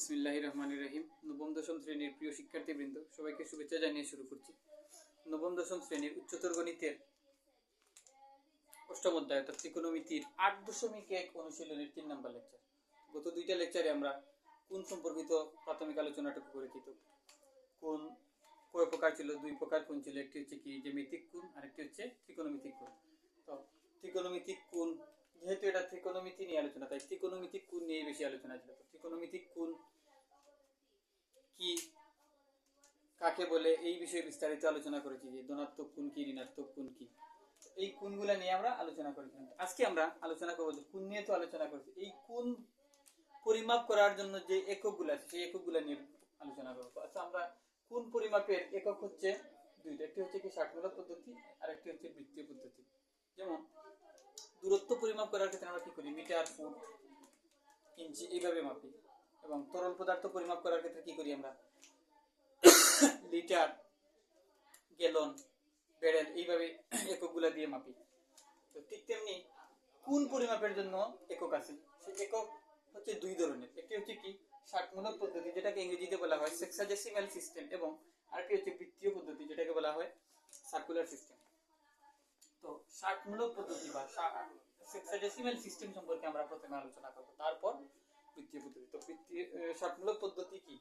বিসমিল্লাহ রহমান রহিম নবম, দশম শ্রেণির প্রিয় শিক্ষার্থীবৃন্দ, সবাইকে শুভেচ্ছা জানিয়ে শুরু করছি। নবম, দশম শ্রেণির উচ্চতর গণিতের অষ্টম অধ্যায়, অর্থাৎ ত্রিকোণমিতির আট দশমিক এক অনুশীলনের তিন নম্বর লেকচার গত দুইটা লেকচারে আমরা কোন সম্পর্কিত প্রাথমিক আলোচনাটুকু করেছি তো? কোন, কয় প্রকার ছিল? দুই প্রকার, কোন ছিল? একটি হচ্ছে কি জ্যামিতিক কোণ আর একটি হচ্ছে ত্রিকোণমিতিক কোণ। তো ত্রিকোণমিতিক কোণ, যেহেতু এটা ত্রিকোণমিতি নিয়ে আলোচনা, তাই ত্রিকোণমিতিক কোণ নিয়ে বেশি আলোচনা ছিল। তো ত্রিকোণমিতিক কোণ কি, কাকে বলে, এই বিষয়ে বিস্তারিত আলোচনা করেছি যে ধনাত্মক কোণ কি, ঋণাত্মক কোণ কি। এই কোণগুলা নিয়ে আমরা আলোচনা করেছিলাম আজকে আমরা আলোচনা করব যে কোণ নিয়ে তো আলোচনা করেছি। এই কোণ পরিমাপ করার জন্য যে এককগুলো আছে, সেই এককগুলো নিয়ে আলোচনা করব। আচ্ছা আমরা কোন পরিমাপের একক হচ্ছে দুইটা। একটি হচ্ছে কি ষাটমূলক পদ্ধতি আর একটি হচ্ছে বৃত্তীয় পদ্ধতি। যেমন, দূরত্ব পরিমাপ করার ক্ষেত্রে আমরা কি করি? মিটার ফুট ইঞ্চি এইভাবে মাপি। এবং তরল পদার্থ পরিমাপ করার ক্ষেত্রে কি করি আমরা? লিটার, গ্যালন বেড়েল এইভাবে এককগুলা দিয়ে মাপি। তো ঠিক তেমনি কোন পরিমাপের জন্য একক আছে? সেই একক হচ্ছে দুই ধরনের। একটি হচ্ছে কি ষাটমূলক পদ্ধতি, যেটাকে ইংরেজিতে বলা হয় সেক্সাডেসিমাল সিস্টেম এবং আরেকটি হচ্ছে বৃত্তীয় পদ্ধতি, যেটাকে বলা হয় সার্কুলার সিস্টেম তো ষাটমূলক পদ্ধতি বা সেক্সাডেসিমাল সিস্টেম সম্পর্কে আমরা প্রথমে আলোচনা করব। তারপর বৃত্তীয় পদ্ধতি ষাটমূলক পদ্ধতি কি?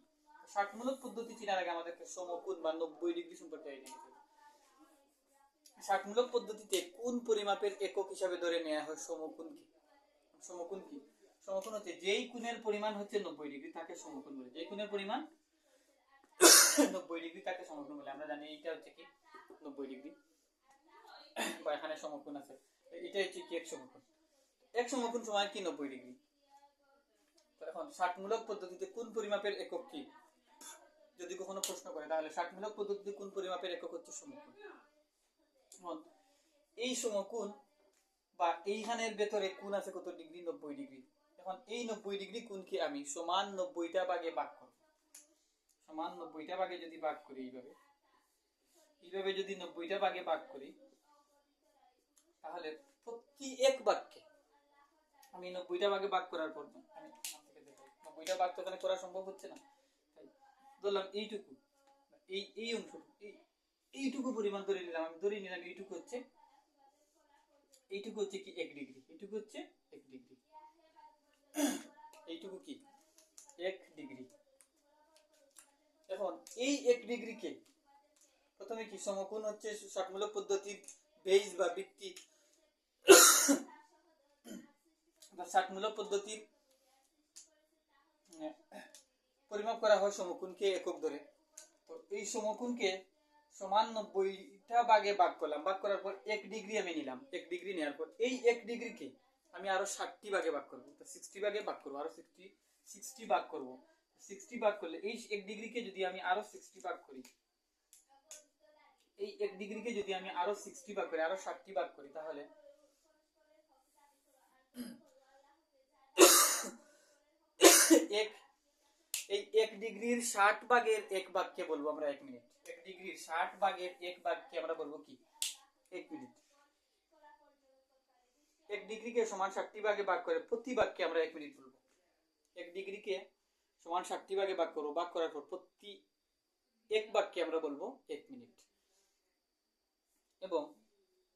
ষাটমূলক পদ্ধতি চেনার আগে আমাদেরকে? সমকোণ বা নব্বই ডিগ্রি সম্পর্কে আইডিয়া ষাটমূলক পদ্ধতিতে কোন পরিমাপের একক হিসাবে ধরে নেওয়া হয়? সমকোণ কি? সমকোণ কি? সমকোণ হচ্ছে যেই কোণের পরিমাণ হচ্ছে নব্বই ডিগ্রি, তাকে সমকোণ বলে। যেই কোণের পরিমাণ নব্বই ডিগ্রি, তাকে সমকোণ বলে। আমরা জানি এইটা হচ্ছে কি? নব্বই ডিগ্রি। বা এখানে সমকোণ আছে। এটা হচ্ছে কি? এক সমকোণ। এক সমকোণ সময় কি? নব্বই ডিগ্রি। এখন ষাটমূলক পদ্ধতিতে কোন পরিমাপের একক কি? যদি কখনো প্রশ্ন করে, তাহলে ষাটমূলক পদ্ধতিতে কোন পরিমাপের একক হচ্ছে সমকোণ? এই সমকোণ বা এইখানের ভেতরে কোণ আছে কত ডিগ্রি? নব্বই ডিগ্রি। এখন এই নব্বই ডিগ্রি কোণকে আমি সমান নব্বইটা ভাগে ভাগ করব। সমান নব্বইটা ভাগে যদি ভাগ করি এইভাবে এইভাবে যদি নব্বইটা ভাগে ভাগ করি, তাহলে প্রতি এক বাক্যে আমি নব্বইটা ভাগে ভাগ করার পর আমি ভাগ তো এখানে করা সম্ভব হচ্ছে না। ধরলাম এইটুকু, এই এই অংশ এই, এইটুকু পরিমাণ ধরে নিলাম, আমি ধরে নিলাম এইটুকু হচ্ছে এইটুকু হচ্ছে কি এক ডিগ্রি, এইটুকু হচ্ছে এক ডিগ্রি। এইটুকু কি? এক ডিগ্রি। এখন এই এক ডিগ্রিকে প্রথমে কি সমকোণ হচ্ছে ষাটমূলক পদ্ধতির বেজ বা ভিত্তি? বা ষাটমূলক পদ্ধতির পরিমাপ করা হয় সমকোণকে একক ধরে। তো এই সমকোণকে সমান নব্বইটা ভাগে ভাগ করলাম। ভাগ করার পর এক ডিগ্রি আমি নিলাম। এক ডিগ্রি নেওয়ার পর এই এক ডিগ্রিকে আমি আরও ষাটটি ভাগে ভাগ করব। তো সিক্সটি ভাগে ভাগ করব, আরও সিক্সটি সিক্সটি ভাগ করব। সিক্সটি ভাগ করলে এই এক ডিগ্রিকে যদি আমি আরও সিক্সটি ভাগ করি, এই এক ডিগ্রিকে যদি আমি আরও সিক্সটি ভাগ করি, আরও ষাটটি ভাগ করি, তাহলে এক, এই এক ডিগ্রির ষাট ভাগের এক ভাগকে বলব আমরা এক মিনিট। এক ডিগ্রির ষাট ভাগের এক ভাগকে আমরা বলব কি? এক মিনিট। এক ডিগ্রিকে সমান ষাটটি ভাগে ভাগ করে প্রতি ভাগকে আমরা এক মিনিট বলব। এক ডিগ্রিকে সমান ষাটটি ভাগে ভাগ করব, ভাগ করার পর প্রতি এক বাক্যে আমরা বলব এক মিনিট। এবং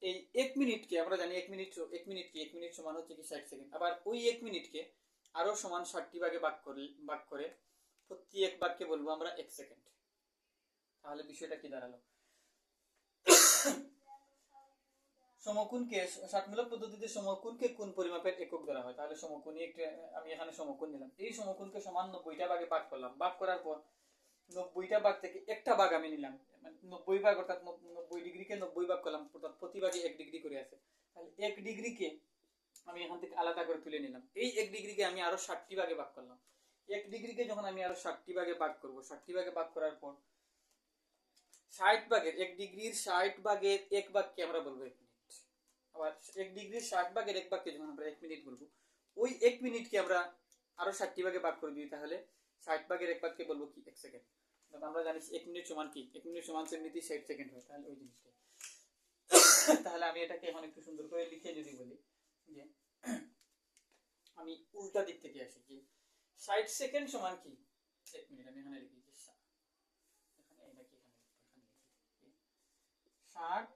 এই এক মিনিটকে আমরা জানি এক মিনিট এক মিনিট কি? এক মিনিট সমান হচ্ছে কি ষাট সেকেন্ড। আবার ওই এক মিনিটকে আরও সমান ষাটটি ভাগে ভাগ করে ভাগ করে প্রতি এক বাক্যে বলব আমরা এক সেকেন্ড। তাহলে বিষয়টা কি দাঁড়াল? সমকোণকে ষাটমূলক পদ্ধতিতে সমকোণকে কোন পরিমাপের একক ধরা হয়। তাহলে সমকোণই একটা, আমি এখানে সমকোণ নিলাম। এই সমকোণকে সমান নব্বইটা ভাগে ভাগ করলাম। ভাগ করার পর নব্বইটা ভাগ থেকে একটা ভাগ আমি নিলাম। মানে নব্বই ভাগ অর্থাৎ নব- নব্বই ডিগ্রিকে নব্বই ভাগ করলাম। অর্থাৎ প্রতি ভাগে এক ডিগ্রি করে আছে। তাহলে এক ডিগ্রিকে আমি এখান থেকে আলাদা করে তুলে নিলাম। এই এক ডিগ্রিকে আমি আরও ষাটটি ভাগে ভাগ করলাম। এক ডিগ্রিকে যখন আমি আরও ষাটটি ভাগে ভাগ করব, ষাটটি ভাগে ভাগ করার পর ষাট ভাগের, এক ডিগ্রির ষাট ভাগের এক ভাগকে আমরা বলব এক মিনিট। আবার এক ডিগ্রির ষাট ভাগের এক ভাগকে যখন আমরা এক মিনিট বলব, ওই এক মিনিটকে আমরা আরও ষাটটি ভাগে ভাগ করে দিই, তাহলে ষাট ভাগের এক ভাগকে বলব কি? এক সেকেন্ড আমরা জানি এক মিনিট সমান কি? এক মিনিট সমান এমনিতেই ষাট সেকেন্ড হয়, তাহলে ওই জিনিসটা তাহলে আমি এটাকে এখন একটু সুন্দর করে লিখে যদি বলি যে আমি উল্টা দিক থেকে আসি, যে ষাট সেকেন্ড সমান কি? এক মিনিট আমি এখানে লিখি যে ষাট।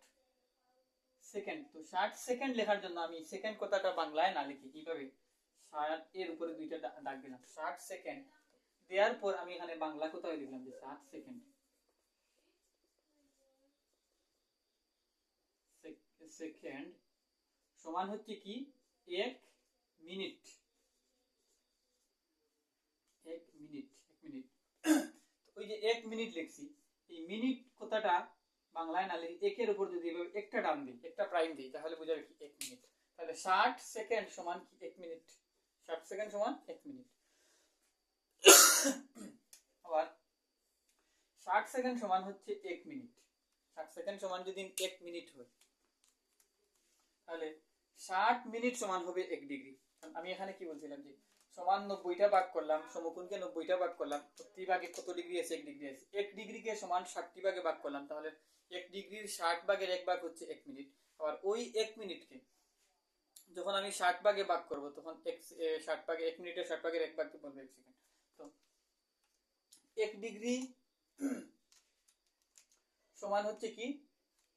সেকেন্ড তো ষাট সেকেন্ড লেখার জন্য আমি সেকেন্ড কথাটা বাংলায় না লিখি, কীভাবে? ষাট এর উপরে দুইটা দাগ দিলাম, ষাট সেকেন্ড দেওয়ার পর আমি এখানে বাংলা কোথায় লিখলাম যে ষাট সেকেন্ড সেকেন্ড সমান হচ্ছে কি? এক মিনিট। এক মিনিট এক মিনিট। ওই যে এক মিনিট লিখছি, এই মিনিট কথাটা বাংলায় না লিখে একের উপর যদি এভাবে একটা ডান দিই, একটা প্রাইম দিই, তাহলে বোঝাবে কি এক মিনিট। তাহলে ষাট সেকেন্ড সমান কি এক মিনিট? ষাট সেকেন্ড সমান এক মিনিট। আবার ষাট সেকেন্ড সমান হচ্ছে এক মিনিট। ষাট সেকেন্ড সমান যদি এক মিনিট হয়, তাহলে ষাট মিনিট সমান হবে এক ডিগ্রি আমি এখানে কি বলছিলাম যে, সমান নব্বইটা ভাগ করলাম, সমকোণকে নব্বইটা ভাগ করলাম প্রতি ভাগে কত ডিগ্রি আছে? এক ডিগ্রি আছে। এক ডিগ্রিকে সমান ষাটটি ভাগে ভাগ করলাম, তাহলে এক ডিগ্রির ষাট ভাগের এক ভাগ হচ্ছে এক মিনিট। আবার ওই এক মিনিটকে যখন আমি ষাট ভাগে ভাগ করব, তখন এক ষাট ভাগে, এক মিনিটের ষাট ভাগের এক ভাগকে বলব এক সেকেন্ড তো এক ডিগ্রি সমান হচ্ছে কি?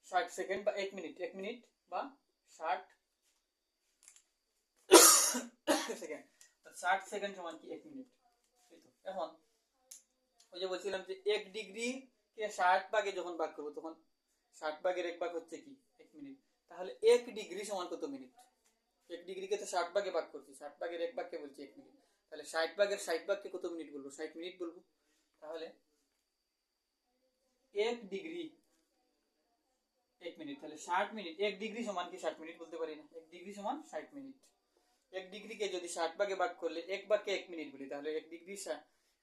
ষাট সেকেন্ড বা এক মিনিট। এক মিনিট বা ষাট সেকেন্ড। ষাট সেকেন্ড সমান কি? এক মিনিট। এখন ওই যে বলছিলাম যে এক ডিগ্রি কে ষাট ভাগে যখন ভাগ করব, তখন ষাট ভাগের এক ভাগ হচ্ছে কি? এক মিনিট। তাহলে এক ডিগ্রি সমান কত মিনিট? এক ডিগ্রিকে তো ষাট ভাগে ভাগ করছি। ষাট ভাগের এক ভাগকে বলছি এক মিনিট। তাহলে ষাট ভাগের ষাট ভাগকে কত মিনিট বলব? ষাট মিনিট বলব। তাহলে এক ডিগ্রি, এক মিনিট। তাহলে ষাট মিনিট, এক ডিগ্রি সমান কি ষাট মিনিট বলতে পারি না? এক ডিগ্রি সমান ষাট মিনিট। এক ডিগ্রিকে যদি ষাট ভাগে ভাগ করলে এক ভাগকে এক মিনিট বলি, তাহলে এক ডিগ্রি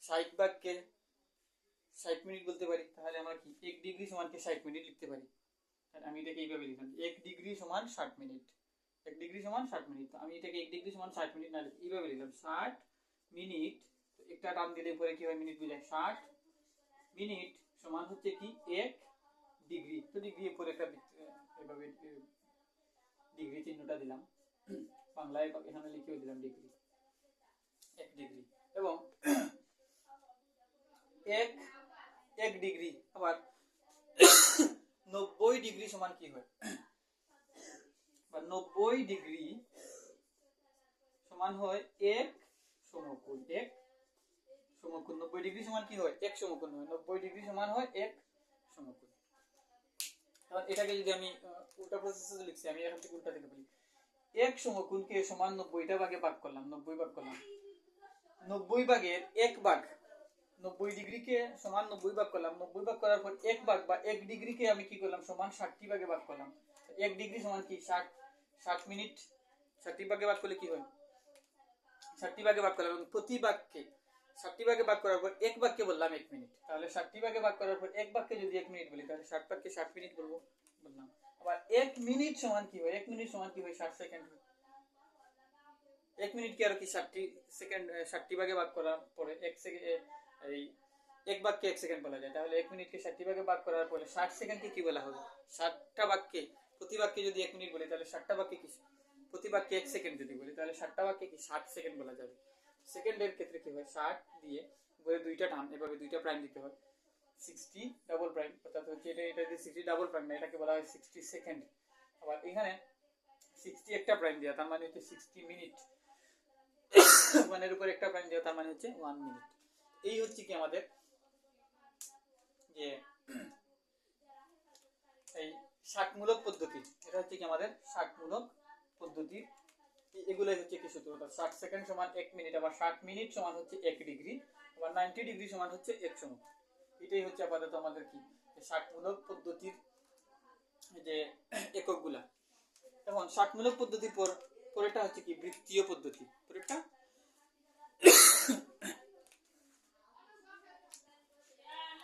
ষাট ভাগকে ষাট মিনিট বলতে পারি, তাহলে আমরা কি? এক ডিগ্রি সমান কি ষাট মিনিট লিখতে পারি। তাহলে আমি এটাকে এইভাবে লিখলাম, এক ডিগ্রি সমান ষাট মিনিট। এক ডিগ্রি সমান ষাট মিনিট আমি এটাকে এক ডিগ্রি সমান ষাট মিনিট না, এইভাবে লিখলাম, ষাট মিনিট একটা টার্ম দিলে পরে কি হয়? মিনিট বোঝায় ষাট মিনিট সমান হচ্ছে কি? এক ডিগ্রি। তো ডিগ্রি পরে একটা এভাবে ডিগ্রি চিহ্নটা দিলাম। বাংলায় এখানে লিখেও দিলাম ডিগ্রি এক ডিগ্রি এবং এক এক ডিগ্রি আবার নব্বই ডিগ্রি সমান কি হয়? বা নব্বই ডিগ্রি সমান হয় এক সমকোণ এক সমকোণ। নব্বই ডিগ্রি সমান কি হয়? এক সমকোণ হয়। নব্বই ডিগ্রি সমান হয় এক সমকোণ। এবার এটাকে যদি আমি উল্টা প্রসেসে লিখছি আমি এখান থেকে উল্টা থেকে বলি এক সমকোণকে সমান নব্বইটা ভাগে ভাগ করলাম, নব্বই ভাগ করলাম। নব্বই ভাগের এক ভাগ, নব্বই ডিগ্রিকে সমান নব্বই ভাগ করলাম, নব্বই ভাগ করার পর এক ভাগ বা এক ডিগ্রিকে আমি কি করলাম, সমান ষাটটি ভাগে ভাগ করলাম। এক ডিগ্রি সমান কি? ষাট ষাট মিনিট, ষাটটি ভাগে ভাগ করলে কি হয়? ষাটটি ভাগে ভাগ করলাম প্রতি ভাগকে, ষাটটি ভাগে ভাগ করার পর এক ভাগকে বললাম এক মিনিট। তাহলে ষাটটি ভাগে ভাগ করার পর এক ভাগকে যদি এক মিনিট বলি, তাহলে ষাট ভাগকে ষাট মিনিট বলব, বললাম। আবার এক মিনিট সমান কি হয়? এক মিনিট সমান কি হয় ষাট সেকেন্ড হয় মিনিট কি আর কি ষাটটি সেকেন্ড ষাটটি ভাগে ভাগ করার পরে এক সেকেন্ড এই এক বাক্যে এক সেকেন্ড বলা যায়। তাহলে এক মিনিটকে ষাটটি ভাগে ভাগ করার পরে ষাট সেকেন্ডকে কি বলা হবে? ষাটটা বাক্যে প্রতি বাক্যে যদি এক মিনিট বলি, তাহলে ষাটটা বাক্যে কি? প্রতি বাক্যে এক সেকেন্ড যদি বলি, তাহলে ষাটটা বাক্যে কি? ষাট সেকেন্ড বলা যাবে। সেকেন্ডের ক্ষেত্রে কি হয়? ষাট দিয়ে উপরে দুইটা টান এভাবে দুইটা প্রাইম দিতে হয়। সিক্সটি ডাবল প্রাইম অর্থাৎ হচ্ছে এটা এটা সিক্সটি ডাবল প্রাইম না, এটাকে বলা হয় সিক্সটি সেকেন্ড আবার এখানে সিক্সটি একটা প্রাইম দেওয়া, তার মানে হচ্ছে সিক্সটি মিনিট ওয়ানের উপর একটা প্রাইম দেওয়া, তার মানে হচ্ছে ওয়ান মিনিট এই হচ্ছে কি আমাদের যে এই ষাটমূলক পদ্ধতি। এটা হচ্ছে কি আমাদের ষাটমূলক পদ্ধতি। এ- এগুলোই হচ্ছে কি সূত্র। অর্থাৎ ষাট সেকেন্ড সমান এক মিনিট আবার ষাট মিনিট সমান হচ্ছে এক ডিগ্রি আবার নাইনটি ডিগ্রি সমান হচ্ছে এক সময় এটাই হচ্ছে আপাতত আমাদের কি, যে ষাটমূলক পদ্ধতির যে এককগুলা। এখন ষাটমূলক পদ্ধতির পর, পরেরটা হচ্ছে কি, বৃত্তীয় পদ্ধতি। পরেরটা?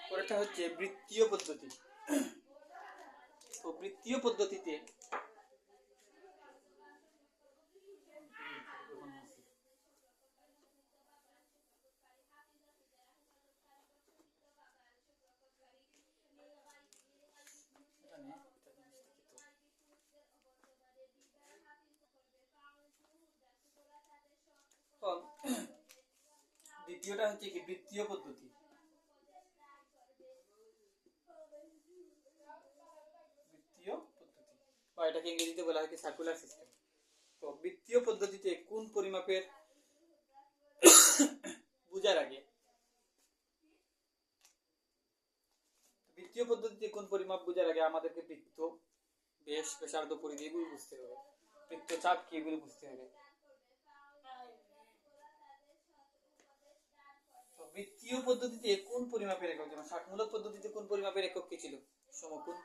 পরেরটা হচ্ছে বৃত্তীয় পদ্ধতি। তো বৃত্তীয় পদ্ধতিতে এখানে একটা জিনিস লিখিত। এখন দ্বিতীয় দ্বিতীয়টা হচ্ছে কি বৃত্তীয় পদ্ধতি। বা এটাকে ইংরেজিতে বলা হয় কি সার্কুলার সিস্টেম তো বৃত্তীয় পদ্ধতিতে কোন পরিমাপের বুঝার আগে বৃত্তীয় পদ্ধতিতে কোন পরিমাপ বোঝার আগে আমাদেরকে বৃত্ত, বেশ, ব্যাসার্ধ, পরিধি এগুলো বুঝতে হবে। বৃত্ত চাপ কি এগুলো বুঝতে হবে। বৃত্তীয় পদ্ধতিতে কোন পরিমাপের একক যেমন ষাটমূলক পদ্ধতিতে কোন পরিমাপের একক কি ছিল? সমকোণ।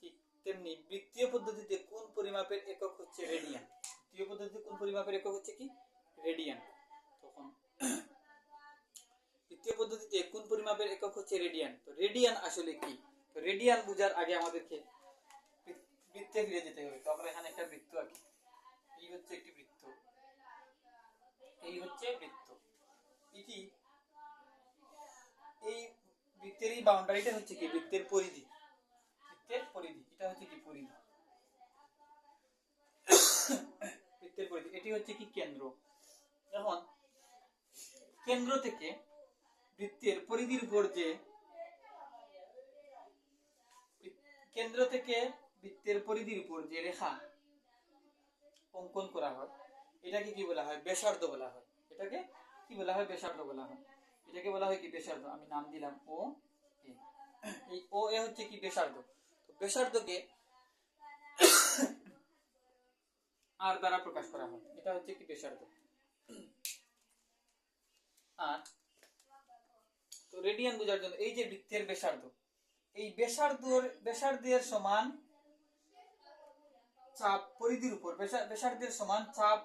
ঠিক তেমনি বৃত্তীয় পদ্ধতিতে কোন পরিমাপের একক হচ্ছে রেডিয়ান? বৃত্তীয় পদ্ধতিতে কোন পরিমাপের একক হচ্ছে কি? রেডিয়ান। তখন তৃতীয় পদ্ধতিতে কোন পরিমাপের একক হচ্ছে রেডিয়ান? তো রেডিয়ান আসলে কি? তো রেডিয়ান বোঝার আগে আমাদেরকে বৃত্তে ফিরে যেতে হবে। তো আমরা এখানে একটা বৃত্ত আঁকি। এই হচ্ছে একটি বৃত্ত। এই হচ্ছে বৃত্ত। এটি এই বৃত্তের এই বাউন্ডারিটা হচ্ছে কি? বৃত্তের পরিধি। বৃত্তের পরিধি। এটা হচ্ছে কি পরিধি? বৃত্তের পরিধি। এটি হচ্ছে কি কেন্দ্র? এখন, কেন্দ্র থেকে বৃত্তের পরিধির উপর যে কেন্দ্র থেকে বৃত্তের পরিধির উপর যে রেখা অঙ্কন করা হয়। এটাকে কি বলা হয়? ব্যাসার্ধ বলা হয়। এটাকে কি বলা হয়? ব্যাসার্ধ বলা হয়। এটাকে বলা হয় কি ব্যাসার্ধ আমি নাম দিলাম ও এ। এই ও এ হচ্ছে কি ব্যাসার্ধ তো ব্যাসার্ধকে আর দ্বারা প্রকাশ করা হয়। এটা হচ্ছে কি ব্যাসার্ধ আর তো রেডিয়ান বোঝার জন্য এই যে বৃত্তের ব্যাসার্ধ এই ব্যাসার্ধর ব্যাসার্ধের সমান চাপ পরিধির উপর ব্যাসা- ব্যাসার্ধের সমান চাপ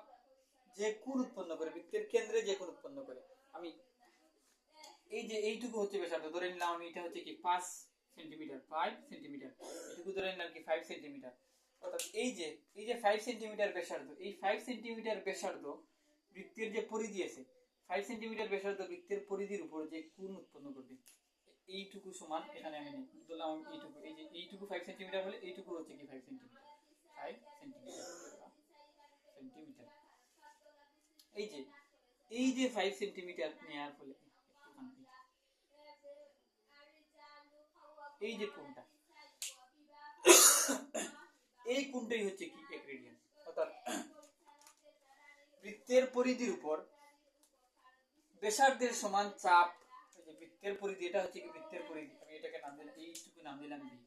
যে কোণ উৎপন্ন করে, বৃত্তের কেন্দ্রে যে কোণ উৎপন্ন করে। আমি এই যে এইটুকু হচ্ছে ব্যাসার্ধ, ধরে নিলাম আমি এটা হচ্ছে কি পাঁচ সেন্টিমিটার ফাইভ সেন্টিমিটার। এটুকু ধরে নিলাম কি ফাইভ সেন্টিমিটার। অর্থাৎ এই যে এই যে ফাইভ সেন্টিমিটার ব্যাসার্ধ, এই ফাইভ সেন্টিমিটার ব্যাসার্ধ বৃত্তের যে পরিধি আছে ফাইভ সেন্টিমিটার ব্যাসার্ধ বৃত্তের পরিধির উপর যে কোণ উৎপন্ন করবে, এইটুকু সমান এখানে আমি নিই। ধরলাম এইটুকু, এই যে এইটুকু ফাইভ সেন্টিমিটার হলে এইটুকু হচ্ছে কি five centimetre. Five centimetre centimetre. এই যে এই যে ফাইভ সেন্টিমিটার নেওয়ার ফলে এই যে কোণটা এই কোণটাই হচ্ছে কি এক রেডিয়ান অর্থাৎ বৃত্তের পরিধির উপর ব্যাসার্ধের সমান চাপ যে বৃত্তের পরিধি, এটা হচ্ছে কি বৃত্তের পরিধি? আমি এটাকে নাম দিলাম, এইটুকু নাম দিলাম বি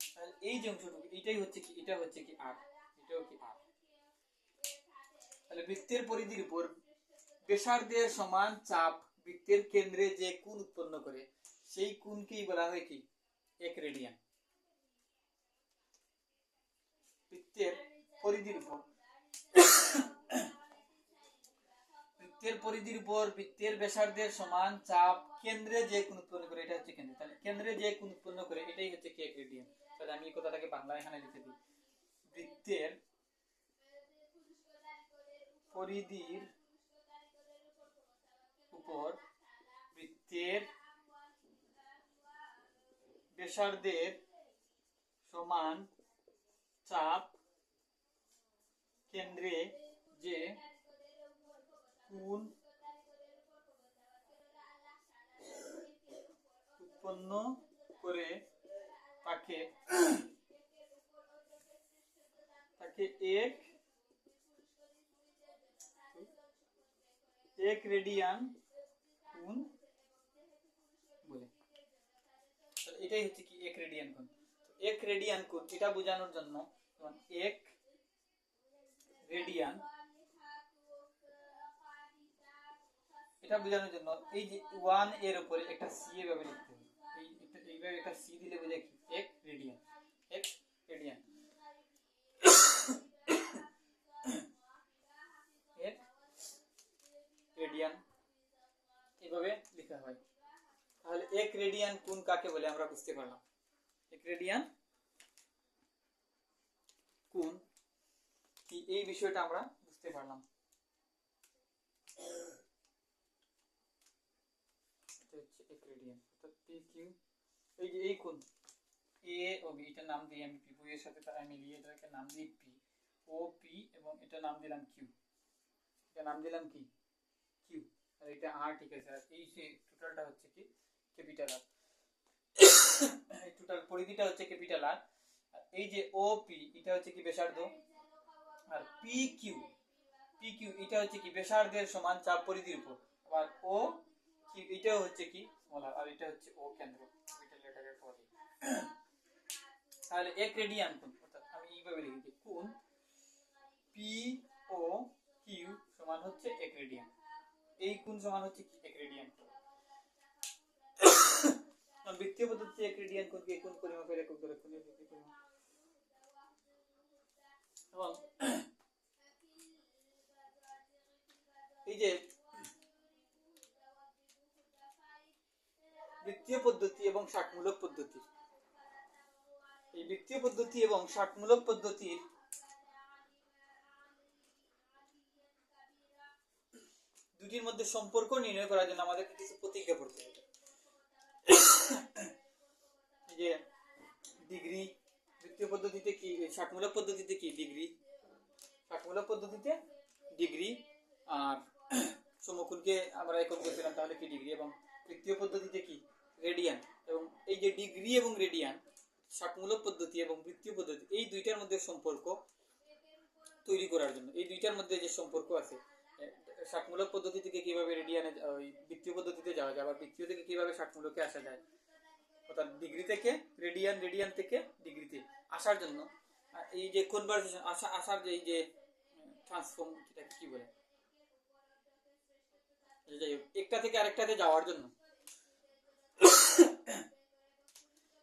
তাহলে এই যে অংশটুকু এটাই হচ্ছে কি, এটা হচ্ছে কি আর এটাও কি আর তাহলে বৃত্তের পরিধির উপর ব্যাসার্ধের সমান চাপ বৃত্তের কেন্দ্রে যে কোণ উৎপন্ন করে সেই কোণকেই বলা হয় কি? এক রেডিয়ান বৃত্তের পরিধির উপর। বৃত্তের পরিধির উপর বৃত্তের ব্যাসার্ধের সমান চাপ কেন্দ্রে যে কোণ উৎপন্ন করে, এটা হচ্ছে কেন্দ্র। তাহলে কেন্দ্রে যে কোন উৎপন্ন করে, এটাই হচ্ছে কি এক রেডিয়ান তাহলে আমি এই কথাটাকে বাংলা এখানে লিখে দিই। বৃত্তের পরিধির উপর বৃত্তের ব্যাসার্ধের সমান চাপ কেন্দ্রে যে কোণ উৎপন্ন করে তাকে তাকে এক এক রেডিয়ান কোণ বলে তো এটাই হচ্ছে কি এক রেডিয়ান কোণ। এক রেডিয়ান কোণ, এটা বোঝানোর জন্য এক রেডিয়ান এটা বোঝানোর জন্য এই যে ওয়ানের উপরে একটা সি এভাবে লিখতে হবে এই এটা- এইভাবে একটা সি দিলে বোঝায় কি এক রেডিয়ান এক রেডিয়ান এক রেডিয়ান এভাবে লেখা হয় তাহলে এক রেডিয়ান কোন কাকে বলে আমরা বুঝতে পারলাম এক রেডিয়ান কোন কি এই বিষয়টা আমরা বুঝতে পারলাম এটা হচ্ছে এক রেডিয়ান অর্থাৎ পি কিউ এই যে এই কোণ এ ও বি এটার নাম দিই আমি পি বইয়ের সাথে মিলিয়ে এটাকে নাম পি ও পি এবং নাম দিলাম কিউ এটা নাম দিলাম কি কিউ এটা আর ঠিক আছে আর হচ্ছে কি? ক্যাপিটাল আর টোটাল পরিধিটা হচ্ছে ক্যাপিটাল আর এই যে ও পি এটা হচ্ছে কি ব্যাসার্ধ। আর পি কিউ পি কিউ এটা হচ্ছে কি ব্যাসার্ধের সমান চাপ পরিধির উপর। আবার ও কিউ এটাও হচ্ছে কি স্মল আর এটা হচ্ছে ও কেন্দ্র। ক্যাপিটাল লেটারের পরে। তাহলে এক রেডিয়ান কোণ, অর্থাৎ আমি এইভাবে লিখি কোণ পি ও কিউ সমান হচ্ছে এক রেডিয়ান এই কোণ সমান হচ্ছে কি এক রেডিয়ান কারণ বৃত্তীয় পদ্ধতিতে এক রেডিয়ান কোণকে কোণ পরিমাপের একক ধরে কোণের বৃদ্ধি পরিমাপ এবং এই যে বৃত্তীয় পদ্ধতি এবং ষাটমূলক পদ্ধতি। এই বৃত্তীয় পদ্ধতি এবং ষাটমূলক পদ্ধতির দুটির মধ্যে সম্পর্ক নির্ণয় করার জন্য আমাদেরকে কিছু প্রতিজ্ঞা করতে হবে। যে ডিগ্রি বৃত্তীয় পদ্ধতিতে কি ষাটমূলক পদ্ধতিতে কি ডিগ্রি? ষাটমূলক পদ্ধতিতে ডিগ্রি আর সমকোণকে আমরা একক করছিলাম তাহলে কি ডিগ্রি? এবং বৃত্তীয় পদ্ধতিতে কি? রেডিয়ান। এবং এই যে ডিগ্রি এবং রেডিয়ান, ষাটমূলক পদ্ধতি এবং বৃত্তীয় পদ্ধতি, এই দুইটার মধ্যে সম্পর্ক তৈরি করার জন্য, এই দুইটার মধ্যে যে সম্পর্ক আছে এ, ষাটমূলক পদ্ধতি থেকে কীভাবে রেডিয়ানে ওই বৃত্তীয় পদ্ধতিতে যাওয়া যায় বা বৃত্তীয় থেকে কীভাবে ষাটমূলকে আসা যায় অর্থাৎ ডিগ্রি থেকে রেডিয়ান রেডিয়ান থেকে ডিগ্রিতে আসার জন্য। এই যে কনভারসেশন আসা আসার যে এই যে ট্রান্সফর্ম এটাকে কি বলে? আচ্ছা, যাই হোক একটা থেকে আরেকটাতে যাওয়ার জন্য।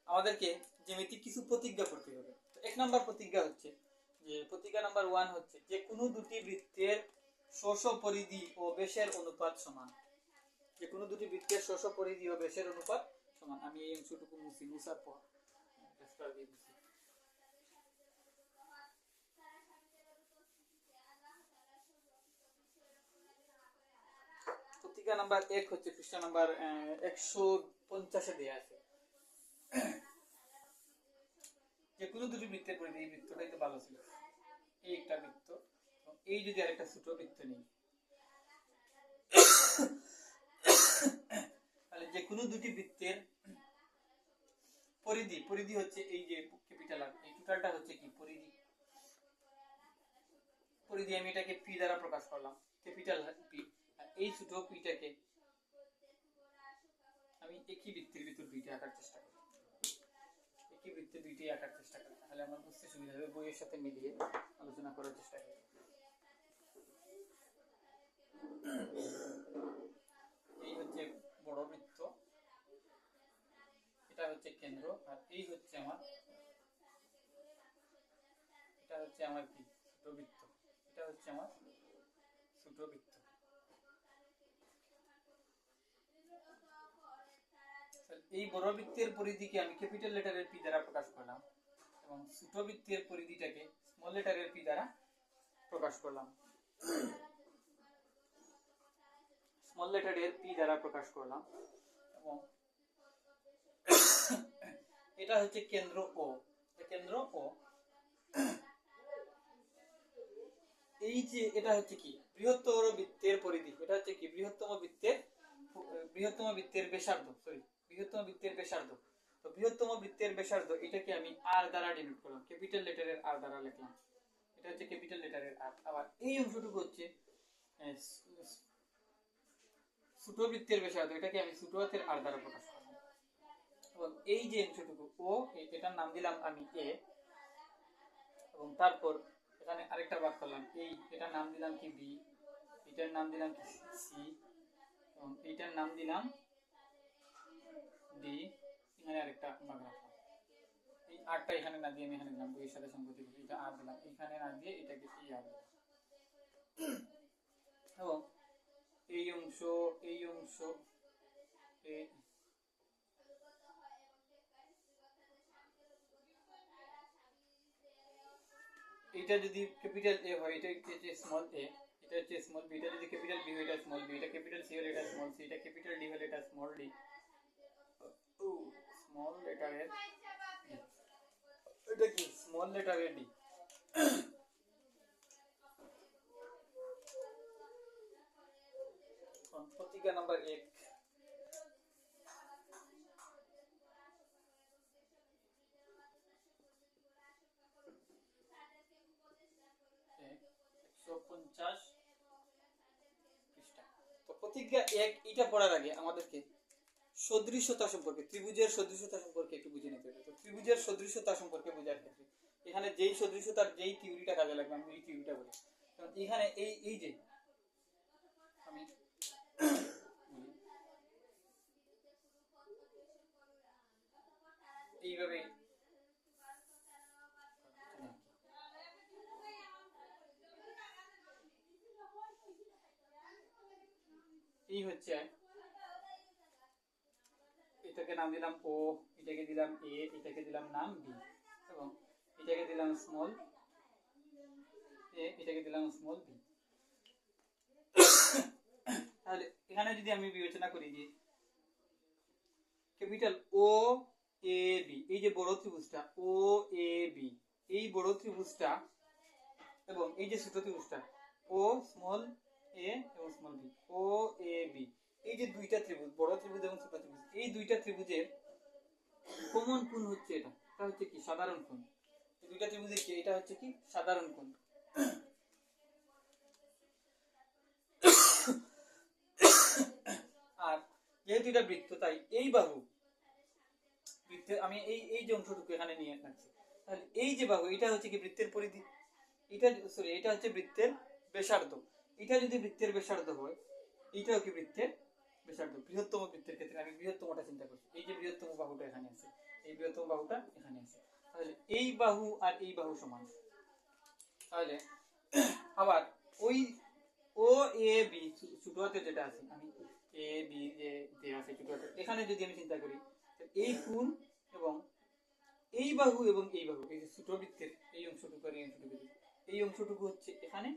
আমাদেরকে জ্যামিতিক কিছু প্রতিজ্ঞা করতে হবে। এক নম্বর প্রতিজ্ঞা হচ্ছে যে প্রতিজ্ঞা নাম্বার ওয়ান হচ্ছে যে কোনো দুটি বৃত্তের শোষ পরিধি ও বেশের অনুপাত সমান। যে কোনো দুটি বৃত্তের শোষ পরিধি ও বেশের অনুপাত সমান। আমি এই অংশটুকু মুছি, মুছার পর। এক হচ্ছে পৃষ্ঠা নাম্বার একশো পঞ্চাশে দেওয়া আছে। যে কোনো দুটি বৃত্তের পরিধি, এই বৃত্তটাই তো ভালো ছিল। এই একটা বৃত্ত। এই যদি আরেকটা ছোট বৃত্ত নেই। তাহলে যে কোনো দুটি বৃত্তের পরিধি পরিধি হচ্ছে এই যে ক্যাপিটাল আর এই টোটালটা হচ্ছে কি? পরিধি। পরিধি আমি এটাকে পি দ্বারা প্রকাশ করলাম ক্যাপিটাল পি এই ছোট পিটাকে আমি একই বৃত্তের ভিতর দুইটা আঁকার চেষ্টা করি। একই বৃত্তে দুইটি আঁকার চেষ্টা করি। তাহলে আমার বুঝতে সুবিধা হবে বইয়ের সাথে মিলিয়ে আলোচনা করার চেষ্টা করি। এই হচ্ছে বড় বৃত্ত। এটা হচ্ছে কেন্দ্র আর এই হচ্ছে আমার এটা হচ্ছে আমার ছোট বৃত্ত। এটা হচ্ছে আমার ছোট বৃত্ত। এই বড় বৃত্তের পরিধিকে আমি ক্যাপিটাল লেটারের পি দ্বারা প্রকাশ করলাম এবং ছোট বৃত্তের পরিধিটাকে স্মল লেটারের পি দ্বারা প্রকাশ করলাম। স্মল লেটারের পি দ্বারা প্রকাশ করলাম এবং এটা হচ্ছে কেন্দ্র ও কেন্দ্র ও এই যে এটা হচ্ছে কি? বৃহত্তর বৃত্তের পরিধি। এটা হচ্ছে কি? বৃহত্তম বৃত্তের বৃহত্তম বৃত্তের ব্যাসার্ধ সরি বৃহত্তম বৃত্তের ব্যাসার্ধ। তো বৃহত্তম বৃত্তের ব্যাসার্ধ এটাকে আমি আর দ্বারা ডিনোট করলাম। ক্যাপিটাল লেটারের আর দ্বারা লিখলাম। এটা হচ্ছে ক্যাপিটাল লেটারের আর আবার এই অংশটুকু হচ্ছে ছোট বৃত্তের ব্যাসার্ধ এটাকে আমি ছোট হাতের আর দ্বারা প্রকাশ করলাম এবং এই যে অংশটুকু ও এটার নাম দিলাম আমি এ। এবং তারপর এখানে আরেকটা ভাগ করলাম, এই, এটার নাম দিলাম কি বি, এটার নাম দিলাম কি সি, এবং এইটার নাম দিলাম ডি, এখানে আরেকটা ভাগ রাখলাম। এই আটটা এখানে না দিয়ে আমি এখানে দিলাম বইয়ের সাথে সংগতি এটা আর দিলাম, এখানে না দিয়ে এটাকে এই আর দিলাম। এবং এই অংশ এই অংশ এটা যদি ক্যাপিটাল এ হয়, এটা হচ্ছে স্মল এ এটা হচ্ছে স্মল বি এটা যদি ক্যাপিটাল বি হয়, এটা স্মল বি এটা ক্যাপিটাল সি হলে এটা স্মল সি এটা ক্যাপিটাল ডি হলে এটা স্মল ডি ও স্মল লেটারের এটা কি? স্মল লেটারের ডি এক একশো পঞ্চাশ তো প্রতিজ্ঞা এক, এটা পড়ার আগে আমাদেরকে সদৃশতা সম্পর্কে, ত্রিভুজের সদৃশতা সম্পর্কে একটু বুঝে নিতে হবে। তো ত্রিভুজের সদৃশতা সম্পর্কে বোঝার ক্ষেত্রে, এখানে যেই সদৃশতার যেই থিওরিটা কাজে লাগবে, আমি এই থিওরিটা বলি। এখানে এই এই যে, আমি এইভাবে। এই হচ্ছে, এটাকে নাম দিলাম ও এটাকে দিলাম এ এটাকে দিলাম নাম বি এবং এটাকে দিলাম স্মল এ এটাকে দিলাম স্মল বি তাহলে এখানে যদি আমি বিবেচনা করি যে ক্যাপিটাল ও এ বি এই যে বড় ত্রিভুজটা ও এ বি এই বড় ত্রিভুজটা এবং এই যে ছোট ত্রিভুজটা ও স্মল এ এবং স্মল বি ও এ বি এই যে দুইটা ত্রিভুজ, বড় ত্রিভুজ এবং ছোট ত্রিভুজ, এই দুইটা ত্রিভুজের কমন কোণ হচ্ছে এটা এটা হচ্ছে কি? সাধারণ কোণ। দুইটা ত্রিভুজের কি? এটা হচ্ছে কি? সাধারণ কোণ আর এটা বৃত্ত, তাই এই বাহু বৃত্তের আমি এই এই যে অংশটুকু এখানে নিয়ে রাখছি। তাহলে এই যে বাহু, এটা হচ্ছে কি বৃত্তের পরিধি? এটা সরি এটা হচ্ছে বৃত্তের ব্যাসার্ধ। এটা যদি বৃত্তের ব্যাসার্ধ হয় এইটাও কি বৃত্তের ব্যাসার্ধ? বৃহত্তম বৃত্তের ক্ষেত্রে আমি বৃহত্তমটা চিন্তা করছি। এই যে বৃহত্তম বাহুটা এখানে আছে, এই বৃহত্তম বাহুটা এখানে আছে। তাহলে এই বাহু আর এই বাহু সমান। তাহলে আবার ওই, ও, এ, বি ছোট হাতে যেটা আছে, আমি এ বি যে যে আছে এখানে যদি আমি চিন্তা করি এই কোণ এবং এই বাহু এবং এই বাহু, এই যে ছোট এই অংশটুকু এই অংশটুকু এই অংশটুকু হচ্ছে এখানে,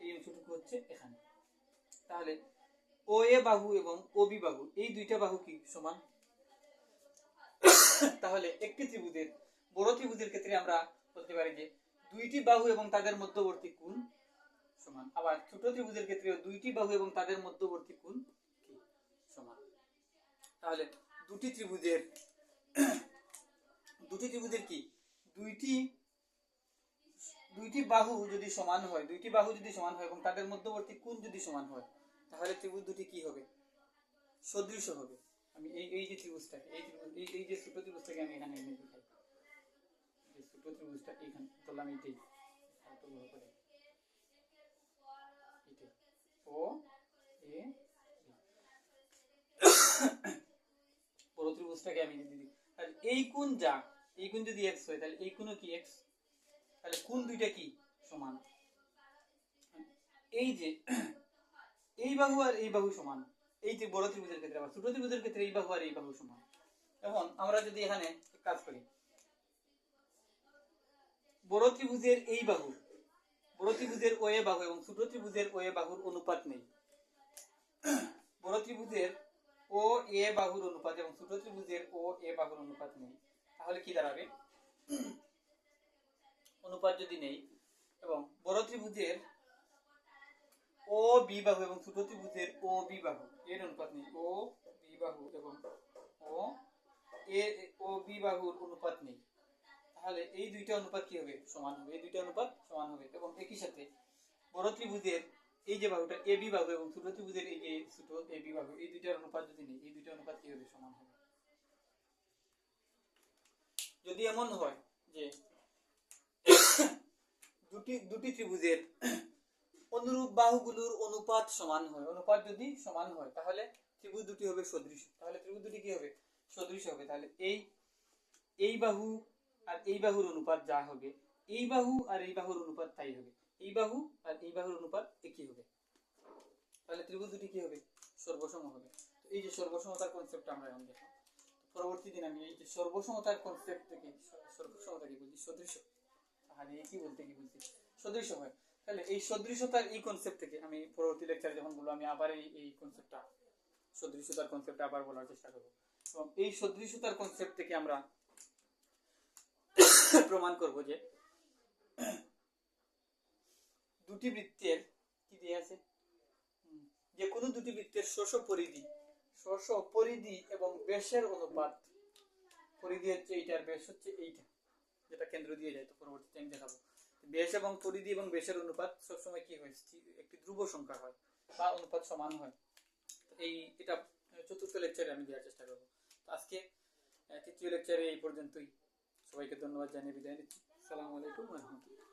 এই অংশটুকু হচ্ছে এখানে। তাহলে ও এ বাহু এবং ও বি বাহু, এই দুইটা বাহু কি সমান? তাহলে একটি ত্রিভুজের, বড় ত্রিভুজের ক্ষেত্রে আমরা বলতে পারি যে দুইটি বাহু এবং তাদের মধ্যবর্তী কোণ সমান। আবার ছোট ত্রিভুজের ক্ষেত্রেও দুইটি বাহু এবং তাদের মধ্যবর্তী কোণ তাহলে দুটি ত্রিভুজের দুটি ত্রিভুজের কি? দুইটি দুইটি বাহু যদি সমান হয়, দুইটি বাহু যদি সমান হয় এবং তাদের মধ্যবর্তী কোণ যদি সমান হয়, তাহলে ত্রিভুজ দুটি কি হবে? সদৃশ হবে। আমি এই এই যে ত্রিভুজটাকে, এই ত্রিভুজ, এই এই যে ছোট ত্রিভুজটাকে আমি এখানে এনে দেখাই। যে ছোট ত্রিভুজটা এইখানে ধরলাম এইটাই করে। এইটাই ও এ। ত্রিভুজটাকে আমি যদি তাহলে এই কোণ যা, এই কোণ যদি এক্স হয়, তাহলে এই কোণও কি এক্স তাহলে কোণ দুইটা কি? সমান। এই যে, এই বাহু আর এই বাহু সমান। এই যে বড় ত্রিভুজের ক্ষেত্রে আবার ছোট ত্রিভুজের ক্ষেত্রে এই বাহু আর এই বাহু সমান। এখন আমরা যদি এখানে কাজ করি। বড় ত্রিভুজের এই বাহু, বড় ত্রিভুজের ও এ বাহু এবং ছোট ত্রিভুজের ও এ বাহুর অনুপাত নেই। বড় ত্রিভুজের ও, এ বাহুর অনুপাত এবং ছোট ত্রিভুজের ও, এ বাহুর অনুপাত নেই। তাহলে কি দাঁড়াবে? অনুপাত যদি নেই এবং বড় ত্রিভুজের ও, বি বাহু এবং ছোট ত্রিভুজের ও, বি বাহু, এর অনুপাত নেই। ও, বি বাহু এবং ও, এ, ও, বি বাহুর অনুপাত নেই। তাহলে এই দুইটা অনুপাত কি হবে? সমান হবে। এই দুইটা অনুপাত সমান হবে এবং একই সাথে বড় ত্রিভুজের এই যে বাহুটা, এ বি বাহু এবং ছোট ত্রিভুজের এই যে ছোট এ বি বাহু, এই দুইটার অনুপাত যদি নেই, এই দুইটা অনুপাত কি হবে? সমান হবে। যদি এমন হয় যে দুটি দুটি ত্রিভুজের অনুরূপ বাহুগুলোর অনুপাত সমান হয়, অনুপাত যদি সমান হয়, তাহলে ত্রিভুজ দুটি হবে সদৃশ। তাহলে ত্রিভুজ দুটি কি হবে? সদৃশ হবে। তাহলে এই এই বাহু আর এই বাহুর অনুপাত যা হবে, এই বাহু আর এই বাহুর অনুপাত তাই হবে। এই বাহু আর এই বাহুর অনুপাত একই হবে? তাহলে ত্রিভুজ দুটি কি হবে? সর্বসম হবে। তো এই যে সর্বসমতার কনসেপ্ট আমরা এখন দেখলাম। পরবর্তী দিন আমি এই যে সর্বসমতার কনসেপ্ট থেকে সর্বসমতা কি বলছি তাহলে বলতে কি বলছি? হয়। তাহলে এই সদৃশতার এই কনসেপ্ট থেকে আমি পরবর্তী লেকচারে যখন বলব, আমি আবার এই এই কনসেপ্টটা সদৃশতার কনসেপ্টটা আবার বলার চেষ্টা করব। এবং এই সদৃশতার কনসেপ্ট থেকে আমরা প্রমাণ করব যে দুটি বৃত্তের কি দিয়ে আছে? যে কোনো দুটি বৃত্তের শোষ পরিধি। শোষ পরিধি এবং বেশের অনুপাত। পরিধি হচ্ছে এইটার বেশ হচ্ছে এইটা, যেটা কেন্দ্র দিয়ে যায়। তো পরবর্তীতে আমি দেখাবো। বেশ এবং পরিধি এবং বেশের অনুপাত সবসময় কি হয়? একটি ধ্রুব সংখ্যা হয় বা অনুপাত সমান হয়। এই, এটা চতুর্থ লেকচারে আমি দেওয়ার চেষ্টা করব। আজকে তৃতীয় লেকচারে এই পর্যন্তই। সবাইকে ধন্যবাদ জানিয়ে বিদায় নিচ্ছি। সালামু আলাইকুম রহমতুল্লাহ।